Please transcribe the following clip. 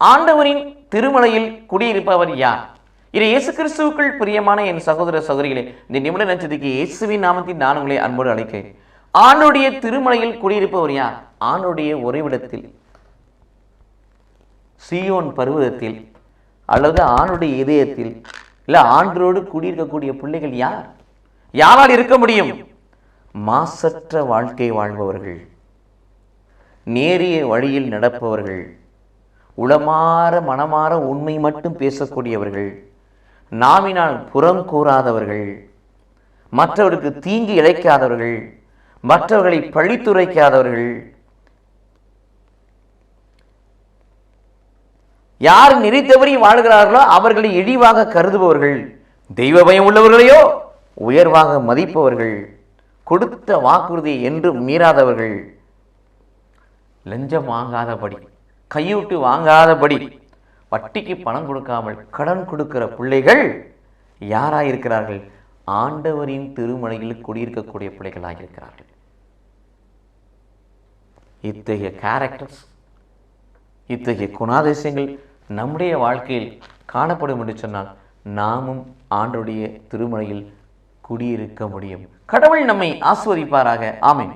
ஆண்டவரின் திருமலையில் குடியிருப்பவர் யார்? இது இயேசு கிறிஸ்துவுக்குள் பிரியமான என் சகோதர சகோதரிகளே இந்த நிமிட நட்சத்திற்கு இயேசுவின் நாமத்தில் நான் உங்களை அன்போடு அழைக்கிறேன். ஆண்டுடைய திருமலையில் குடியிருப்பவர் யார்? ஆணுடைய உறைவிடத்தில் சியோன் பருவதத்தில் அல்லது ஆணுடைய இதயத்தில் இல்லை ஆண்டரோடு குடியிருக்கக்கூடிய பிள்ளைகள் யார்? யாரால் இருக்க முடியும்? மாசற்ற வாழ்க்கை வாழ்பவர்கள் நேரிய வழியில் நடப்பவர்கள் உளமாற மனமாற உண்மை மட்டும் பேசக்கூடியவர்கள் நாவினால் புறம் கூறாதவர்கள் மற்றவருக்கு தீங்கு இழைக்காதவர்கள் மற்றவர்களை பழித்துரைக்காதவர்கள் யார் நெறி தவறி வாழ்கிறார்களோ அவர்களை இழிவாக கருதுபவர்கள் தெய்வ பயம் உள்ளவர்களையோ உயர்வாக மதிப்பவர்கள் கொடுத்த வாக்குறுதி என்றும் மீறாதவர்கள் லஞ்சம் வாங்காதபடி. கையூட்டு வாங்காதபடி வட்டிக்கு பணம் கொடுக்காமல் கடன் கொடுக்கிற பிள்ளைகள் யாராயிருக்கிறார்கள்? ஆண்டவரின் திருமலையில் குடியிருக்கக்கூடிய பிள்ளைகளாக இருக்கிறார்கள் இத்தகைய கேரக்டர்ஸ் இத்தகைய குணாதிசயங்கள் நம்முடைய வாழ்க்கையில் காணப்படும் என்று சொன்னால் நாமும் ஆண்டுடைய திருமலையில் குடியிருக்க முடியும். கடவுள் நம்மை ஆஸ்வதிப்பாராக ஆமை